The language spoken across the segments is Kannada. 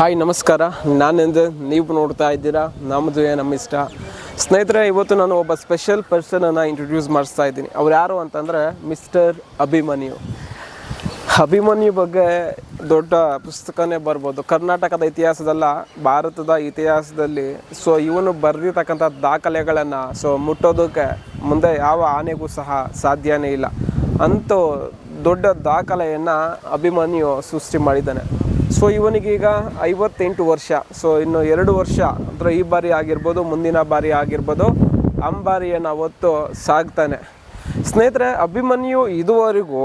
ಹಾಯ್, ನಮಸ್ಕಾರ. ನಾನೆಂದು ನೀವು ನೋಡ್ತಾ ಇದ್ದೀರಾ? ನಮ್ಮದು ನಮ್ಮ ಇಷ್ಟ ಸ್ನೇಹಿತರೆ, ಇವತ್ತು ನಾನು ಒಬ್ಬ ಸ್ಪೆಷಲ್ ಪರ್ಸನನ್ನು ಇಂಟ್ರೊಡ್ಯೂಸ್ ಮಾಡಿಸ್ತಾ ಇದ್ದೀನಿ. ಅವ್ರು ಯಾರು ಅಂತಂದರೆ ಮಿಸ್ಟರ್ ಅಭಿಮನ್ಯು. ಅಭಿಮನ್ಯು ಬಗ್ಗೆ ದೊಡ್ಡ ಪುಸ್ತಕನೇ ಬರ್ಬೋದು. ಕರ್ನಾಟಕದ ಇತಿಹಾಸದಲ್ಲ, ಭಾರತದ ಇತಿಹಾಸದಲ್ಲಿ ಸೊ ಇವನು ಬರೆದಿರ್ತಕ್ಕಂಥ ದಾಖಲೆಗಳನ್ನು ಸೊ ಮುಟ್ಟೋದಕ್ಕೆ ಮುಂದೆ ಯಾವ ಆನೆಗೂ ಸಹ ಸಾಧ್ಯನೇ ಇಲ್ಲ. ಅಂತೂ ದೊಡ್ಡ ದಾಖಲೆಯನ್ನು ಅಭಿಮನ್ಯು ಸೃಷ್ಟಿ ಮಾಡಿದ್ದಾನೆ. ಸೊ ಈಗ ಐವತ್ತೆಂಟು ವರ್ಷ. ಸೊ ಇನ್ನು ಎರಡು ವರ್ಷ. ಅಂದರೆ ಈ ಬಾರಿ ಆಗಿರ್ಬೋದು, ಮುಂದಿನ ಬಾರಿ ಆಗಿರ್ಬೋದು, ಅಂಬಾರಿಯನ್ನು ಹೊತ್ತು ಸಾಗ್ತಾನೆ. ಸ್ನೇಹಿತರೆ, ಅಭಿಮನ್ಯು ಇದುವರೆಗೂ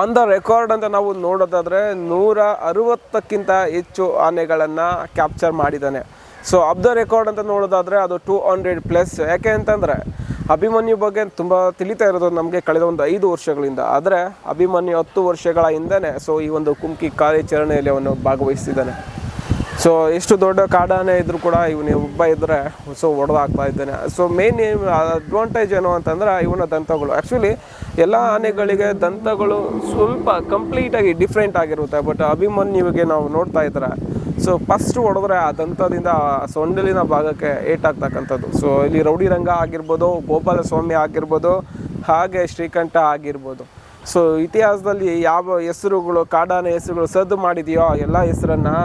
ಆನ್ ದ ರೆಕಾರ್ಡ್ ಅಂತ ನಾವು ನೋಡೋದಾದರೆ ನೂರ ಅರುವತ್ತಕ್ಕಿಂತ ಹೆಚ್ಚು ಆನೆಗಳನ್ನು ಕ್ಯಾಪ್ಚರ್ ಮಾಡಿದ್ದಾನೆ. ಸೊ ಅಬ್ ದ ರೆಕಾರ್ಡ್ ಅಂತ ನೋಡೋದಾದರೆ ಅದು ಟೂ ಹಂಡ್ರೆಡ್ ಪ್ಲಸ್ ಯಾಕೆ ಅಂತಂದರೆ ಅಭಿಮನ್ಯು ಬಗ್ಗೆ ತುಂಬ ತಿಳಿತಾ ಇರೋದು ನಮಗೆ ಕಳೆದ ಒಂದು ಐದು ವರ್ಷಗಳಿಂದ. ಆದರೆ ಅಭಿಮನ್ಯು ಹತ್ತು ವರ್ಷಗಳ ಹಿಂದೆ ಸೊ ಈ ಒಂದು ಕುಮ್ಕಿ ಕಾರ್ಯಾಚರಣೆಯಲ್ಲಿ ಅವನು ಭಾಗವಹಿಸ್ತಿದ್ದಾನೆ. ಸೊ ಎಷ್ಟು ದೊಡ್ಡ ಕಾಡಾನೆ ಇದ್ರೂ ಕೂಡ ಇವನು ಒಬ್ಬ ಇದ್ದರೆ ಸೊ ಹೊಡೆದಾಗ್ತಾ ಇದ್ದಾನೆ. ಸೊ ಮೇನ್ ಅಡ್ವಾಂಟೇಜ್ ಏನು ಅಂತಂದ್ರೆ ಇವನ ದಂತಗಳು. ಆ್ಯಕ್ಚುಲಿ ಎಲ್ಲ ಆನೆಗಳಿಗೆ ದಂತಗಳು ಸ್ವಲ್ಪ ಕಂಪ್ಲೀಟಾಗಿ ಡಿಫ್ರೆಂಟ್ ಆಗಿರುತ್ತೆ ಬಟ್ ಅಭಿಮನ್ಯುವಿಗೆ ನಾವು ನೋಡ್ತಾ ಇದ್ರೆ ಸೊ ಫಸ್ಟ್ ಹೊಡೆದ್ರೆ ಆ ದಂತದಿಂದ ಸೊಂಡಲಿನ ಭಾಗಕ್ಕೆ ಏಟಾಗ್ತಕ್ಕಂಥದ್ದು. ಸೊ ಇಲ್ಲಿ ರೌಡಿ ರಂಗ ಆಗಿರ್ಬೋದು ಗೋಪಾಲ ಸ್ವಾಮಿ ಆಗಿರ್ಬೋದು, ಹಾಗೆ ಶ್ರೀಕಂಠ ಆಗಿರ್ಬೋದು. ಸೊ ಇತಿಹಾಸದಲ್ಲಿ ಯಾವ ಹೆಸರುಗಳು, ಕಾಡಾನೆ ಹೆಸರುಗಳು ಸದ್ದು ಮಾಡಿದೆಯೋ, ಎಲ್ಲ ಹೆಸರನ್ನು,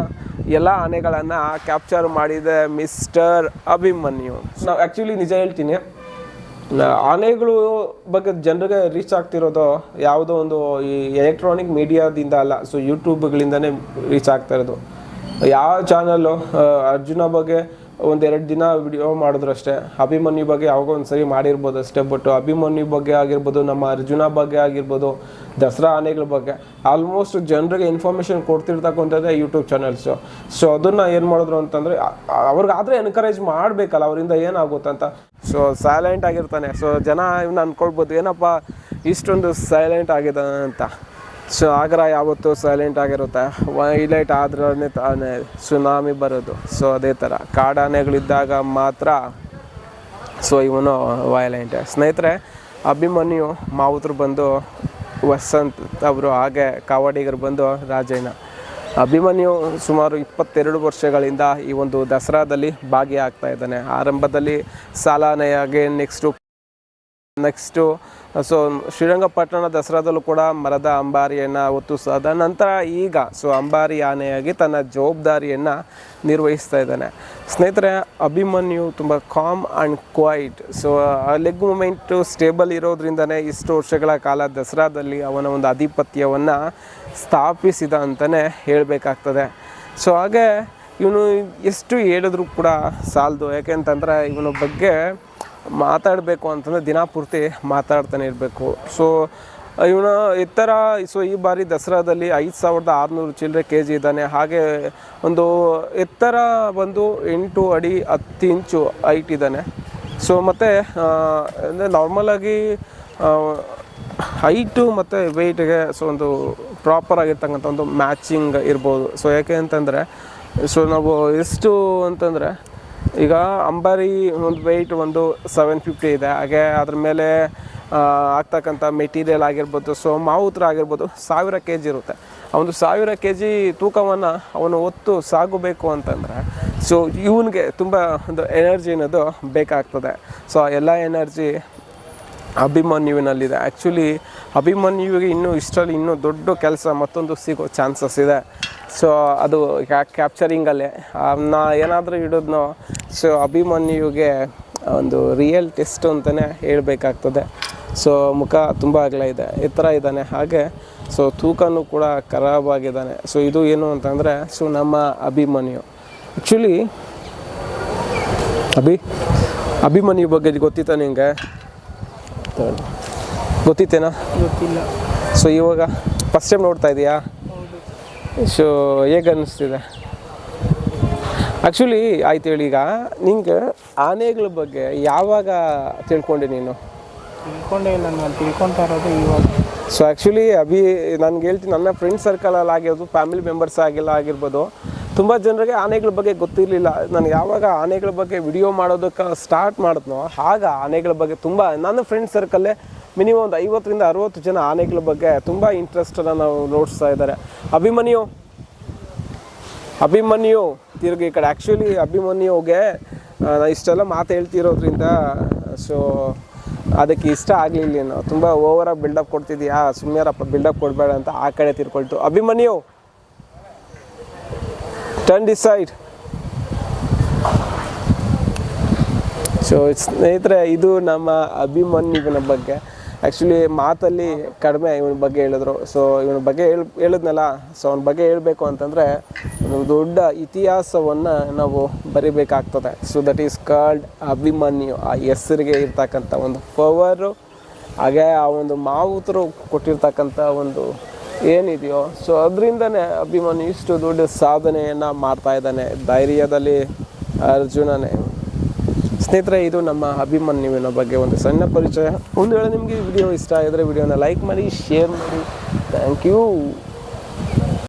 ಎಲ್ಲ ಆನೆಗಳನ್ನು ಕ್ಯಾಪ್ಚರ್ ಮಾಡಿದೆ ಮಿಸ್ಟರ್ ಅಭಿಮನ್ಯು. ನಾವು ಆ್ಯಕ್ಚುಲಿ ನಿಜ ಹೇಳ್ತೀನಿ. ಆನೆಗಳು ಬಗ್ಗೆ ಜನರಿಗೆ ರೀಚ್ ಆಗ್ತಿರೋದು ಯಾವುದೋ ಒಂದು ಈ ಎಲೆಕ್ಟ್ರಾನಿಕ್ ಮೀಡಿಯಾದಿಂದ ಅಲ್ಲ. ಸೊ ಯೂಟ್ಯೂಬ್ಗಳಿಂದನೇ ರೀಚ್ ಆಗ್ತಾ ಇರೋದು. ಯಾವ ಚಾನಲ್ಲು ಅರ್ಜುನ ಬಗ್ಗೆ ಒಂದೆರಡು ದಿನ ವಿಡಿಯೋ ಮಾಡಿದ್ರು ಅಷ್ಟೇ ಅಭಿಮನ್ಯು ಬಗ್ಗೆ ಯಾವಾಗ ಒಂದು ಸರಿ ಮಾಡಿರ್ಬೋದು ಅಷ್ಟೇ ಬಟ್ ಅಭಿಮನ್ಯು ಬಗ್ಗೆ ಆಗಿರ್ಬೋದು, ನಮ್ಮ ಅರ್ಜುನ ಬಗ್ಗೆ ಆಗಿರ್ಬೋದು, ದಸರಾ ಆನೆಗಳ ಬಗ್ಗೆ ಆಲ್ಮೋಸ್ಟ್ ಜನರಿಗೆ ಇನ್ಫಾರ್ಮೇಷನ್ ಕೊಡ್ತಿರ್ತಕ್ಕಂಥದ್ದೇ ಯೂಟ್ಯೂಬ್ ಚಾನಲ್ಸು ಸೊ ಅದನ್ನು ಏನು ಮಾಡಿದ್ರು ಅಂತಂದರೆ ಅವ್ರಿಗಾದರೆ ಎನ್ಕರೇಜ್ ಮಾಡಬೇಕಲ್ಲ, ಅವರಿಂದ ಏನಾಗುತ್ತಂತ. ಸೊ ಸೈಲೆಂಟ್ ಆಗಿರ್ತಾನೆ. ಸೊ ಜನ ಇವ್ನ ಅಂದ್ಕೊಳ್ಬೋದು ಏನಪ್ಪ, ಇಷ್ಟೊಂದು ಸೈಲೆಂಟ್ ಆಗಿದ್ದಾನೆ ಅಂತ. ಸೊ ಆಗ್ರ ಯಾವತ್ತೂ ಸೈಲೆಂಟ್ ಆಗಿರುತ್ತೆ. ವೈಲೈಟ್ ಆದ್ರೆ ತಾನೇ ಸುನಾಮಿ ಬರೋದು. ಸೊ ಅದೇ ಥರ ಕಾಡಾನೆಗಳಿದ್ದಾಗ ಮಾತ್ರ ಸೊ ಇವನು ವೈಲೆಂಟ್ ಸ್ನೇಹಿತರೆ, ಅಭಿಮನ್ಯು ಮಾವುತರು ಬಂದು ವಸಂತ್ ಅವರು ಹಾಗೆ ಕಾವಾಡಿಗರು ಬಂದು ರಾಜಯ್ಯನ ಅಭಿಮನ್ಯು ಸುಮಾರು ಇಪ್ಪತ್ತೆರಡು ವರ್ಷಗಳಿಂದ ಈ ಒಂದು ದಸರಾದಲ್ಲಿ ಭಾಗಿಯಾಗ್ತಾ ಇದ್ದಾನೆ. ಆರಂಭದಲ್ಲಿ ಸಾಲಾನೆಯಾಗಿ ನೆಕ್ಸ್ಟು ನೆಕ್ಸ್ಟು ಸೊ ಶ್ರೀರಂಗಪಟ್ಟಣ ದಸರಾದಲ್ಲೂ ಕೂಡ ಮರದ ಅಂಬಾರಿಯನ್ನು ಹೊತ್ತು ಸಾದ ನಂತರ ಈಗ ಸೊ ಅಂಬಾರಿ ಆನೆಯಾಗಿ ತನ್ನ ಜವಾಬ್ದಾರಿಯನ್ನು ನಿರ್ವಹಿಸ್ತಾ ಇದ್ದಾನೆ. ಸ್ನೇಹಿತರೆ, ಅಭಿಮನ್ಯು ತುಂಬ calm and quiet so leg movement stable ಇರೋದ್ರಿಂದನೇ ಇಷ್ಟು ವರ್ಷಗಳ ಕಾಲ ದಸರಾದಲ್ಲಿ ಅವನ ಒಂದು ಆಧಿಪತ್ಯವನ್ನು ಸ್ಥಾಪಿಸಿದ ಅಂತಲೇ ಹೇಳಬೇಕಾಗ್ತದೆ. ಸೊ ಹಾಗೆ ಇವನು ಎಷ್ಟು ಹೇಳಿದ್ರು ಕೂಡ ಸಾಲದು ಯಾಕೆಂತಂದರೆ ಇವನ ಬಗ್ಗೆ ಮಾತಾಡಬೇಕು ಅಂತಂದರೆ ದಿನಪೂರ್ತಿ ಮಾತಾಡ್ತಾನೆ ಇರಬೇಕು. ಸೊ ಇವನ ಎತ್ತರ ಸೊ ಈ ಬಾರಿ ದಸರಾದಲ್ಲಿ ಐದು ಸಾವಿರದ ಆರುನೂರು ಚಿಲ್ಲರೆ ಕೆ ಜಿ ಇದ್ದಾನೆ. ಹಾಗೆ ಒಂದು ಎತ್ತರ ಬಂದು ಎಂಟು ಅಡಿ ಹತ್ತು ಇಂಚು ಹೈಟ್ ಇದ್ದಾನೆ. ಸೊ ಮತ್ತು ಅಂದರೆ ನಾರ್ಮಲಾಗಿ ಹೈಟು ಮತ್ತು ವೆಯ್ಟ್ಗೆ ಸೊ ಒಂದು ಪ್ರಾಪರ್ ಆಗಿರ್ತಕ್ಕಂಥ ಒಂದು ಮ್ಯಾಚಿಂಗ್ ಇರ್ಬೋದು. ಸೊ ಯಾಕೆ ಅಂತಂದರೆ ಸೊ ನಾವು ಎಷ್ಟು ಅಂತಂದರೆ ಈಗ ಅಂಬಾರಿ ಒಂದು ವೆಯ್ಟ್ ಒಂದು ಸೆವೆನ್ ಫಿಫ್ಟಿ ಇದೆ. ಹಾಗೆ ಅದ್ರ ಮೇಲೆ ಆಗ್ತಕ್ಕಂಥ ಮೆಟೀರಿಯಲ್ ಆಗಿರ್ಬೋದು ಸೊ ಮಾವುತ್ರ ಆಗಿರ್ಬೋದು, ಸಾವಿರ ಕೆ ಜಿ ಇರುತ್ತೆ. ಒಂದು ಸಾವಿರ ಕೆ ಜಿ ತೂಕವನ್ನು ಅವನು ಹೊತ್ತು ಸಾಗಬೇಕು ಅಂತಂದರೆ ಸೊ ಇವನಿಗೆ ತುಂಬ ಒಂದು ಎನರ್ಜಿ ಅನ್ನೋದು ಬೇಕಾಗ್ತದೆ. ಸೊ ಎಲ್ಲ ಎನರ್ಜಿ ಅಭಿಮನ್ಯುವಿನಲ್ಲಿದೆ. ಆ್ಯಕ್ಚುಲಿ ಅಭಿಮನ್ಯುವಿಗೆ ಇನ್ನೂ ಇಷ್ಟರಲ್ಲಿ ಇನ್ನೂ ದೊಡ್ಡ ಕೆಲಸ ಮತ್ತೊಂದು ಸಿಗೋ ಚಾನ್ಸಸ್ ಇದೆ. ಸೊ ಅದು ಕ್ಯಾಪ್ಚರಿಂಗಲ್ಲೇ ನಾ ಏನಾದರೂ ಇಡೋದ್ನೋ ಸೊ ಅಭಿಮನ್ಯುವಿಗೆ ಒಂದು ರಿಯಲ್ ಟೆಸ್ಟ್ ಅಂತಲೇ ಹೇಳಬೇಕಾಗ್ತದೆ. ಸೊ ಮುಖ ತುಂಬ ಅಗಲ ಇದೆ, ಎತ್ತರ ಇದ್ದಾನೆ ಹಾಗೆ. ಸೊ ತೂಕನೂ ಕೂಡ ಖರಾಬಾಗಿದ್ದಾನೆ ಸೊ ಇದು ಏನು ಅಂತಂದರೆ ಸೊ ನಮ್ಮ ಅಭಿಮನ್ಯು. ಆ್ಯಕ್ಚುಲಿ ಅಭಿ ಅಭಿಮನ್ಯು ಬಗ್ಗೆ ಗೊತ್ತಿತ್ತ ನಿಂಗೆ? ಗೊತ್ತಿತ್ತೇನಾ? ಗೊತ್ತಿಲ್ಲ. ಸೊ ಇವಾಗ ಫಸ್ಟ್ ಟೈಮ್ ನೋಡ್ತಾ ಇದೀಯಾ? ಸೊ ಹೇಗೆ ಅನ್ನಿಸ್ತಿದೆ ಆ್ಯಕ್ಚುಲಿ ಆಯ್ತು ಹೇಳಿ ಈಗ. ನಿಂಗೆ ಆನೆಗಳ ಬಗ್ಗೆ ಯಾವಾಗ ತಿಳ್ಕೊಂಡೆ ನೀನು? ತಿಳ್ಕೊಂಡೇ ಇಲ್ಲ ನಾನು ತಿಳ್ಕೊತಾ ಇರೋದು ಇವಾಗ. ಸೊ ಆ್ಯಕ್ಚುಲಿ ಅಭಿ ನನಗೆ ಹೇಳ್ತೀನಿ ನನ್ನ ಫ್ರೆಂಡ್ ಸರ್ಕಲಲ್ಲಿ ಆಗಿರೋದು ಫ್ಯಾಮಿಲಿ ಮೆಂಬರ್ಸ್ ಆಗಿಲ್ಲ ಆಗಿರ್ಬೋದು. ತುಂಬ ಜನರಿಗೆ ಆನೆಗಳ ಬಗ್ಗೆ ಗೊತ್ತಿರಲಿಲ್ಲ. ನಾನು ಯಾವಾಗ ಆನೆಗಳ ಬಗ್ಗೆ ವಿಡಿಯೋ ಮಾಡೋದಕ್ಕೆ ಸ್ಟಾರ್ಟ್ ಮಾಡಿದ್ನೋ, ಆಗ ಆನೆಗಳ ಬಗ್ಗೆ ತುಂಬ ನನ್ನ ಫ್ರೆಂಡ್ ಸರ್ಕಲ್ಲೇ ಮಿನಿಮಮ್ ಒಂದು ಐವತ್ತರಿಂದ ಅರುವತ್ತು ಜನ ಆನೆಗಳ ಬಗ್ಗೆ ತುಂಬ ಇಂಟ್ರೆಸ್ಟನ್ನು ನಾವು ನೋಡಿಸ್ತಾ ಇದ್ದಾರೆ. ಅಭಿಮನ್ಯು ಅಭಿಮನ್ಯು, ತಿರುಗಿ ಈ ಕಡೆ ಆ್ಯಕ್ಚುಲಿ ಅಭಿಮನ್ಯುಗೆ ಇಷ್ಟೆಲ್ಲ ಮಾತು ಹೇಳ್ತಿರೋದ್ರಿಂದ ಸೊ ಅದಕ್ಕೆ ಇಷ್ಟ ಆಗಲಿಲ್ಲ ನಾವು ತುಂಬ ಓವರಾಗಿ ಬಿಲ್ಡಪ್ ಕೊಡ್ತಿದ್ಯಾ ಸುಮ್ಮನೆರಪ್ಪ ಬಿಲ್ಡಪ್ ಕೊಡಬೇಡ ಅಂತ ಆ ಕಡೆ ತಿರ್ಕೊಳ್ತು. Abhimanyu turn side. ಸೊ ಸ್ನೇಹಿತರೆ, ಇದು ನಮ್ಮ ಅಭಿಮನ್ಯುವಿನ ಬಗ್ಗೆ. ಆ್ಯಕ್ಚುಲಿ ಮಾತಲ್ಲಿ ಕಡಿಮೆ ಇವನ ಬಗ್ಗೆ ಹೇಳಿದ್ರು. ಸೊ ಇವನ ಬಗ್ಗೆ ಹೇಳಿ, ಹೇಳಿದ್ನಲ್ಲ? ಸೊ ಅವನ ಬಗ್ಗೆ ಹೇಳಬೇಕು ಅಂತಂದರೆ, ಒಂದು ದೊಡ್ಡ ಇತಿಹಾಸವನ್ನು ನಾವು ಬರಿಬೇಕಾಗ್ತದೆ. So that is called Abhimanyu. ಆ ಹೆಸರಿಗೆ ಇರ್ತಕ್ಕಂಥ ಒಂದು ಪವರು ಹಾಗೆ ಆ ಒಂದು ಮಾವುತರು ಕೊಟ್ಟಿರ್ತಕ್ಕಂಥ ಒಂದು ಏನಿದೆಯೋ. ಸೊ ಅದರಿಂದನೇ ಅಭಿಮಾನಿ ಇಷ್ಟು ದೊಡ್ಡ ಸಾಧನೆಯನ್ನು ಮಾಡ್ತಾ ಇದ್ದಾನೆ ಧೈರ್ಯದಲ್ಲಿ ಅರ್ಜುನನೇ. ಸ್ನೇಹಿತರೆ, ಇದು ನಮ್ಮ ಅಭಿಮನ್ಯುವಿನ ಬಗ್ಗೆ ಒಂದು ಸಣ್ಣ ಪರಿಚಯ. ಒಂದು ವೇಳೆ ನಿಮಗೆ ವಿಡಿಯೋ ಇಷ್ಟ ಆಗಿದ್ರೆ ವಿಡಿಯೋನ ಲೈಕ್ ಮಾಡಿ ಶೇರ್ ಮಾಡಿ. Thank you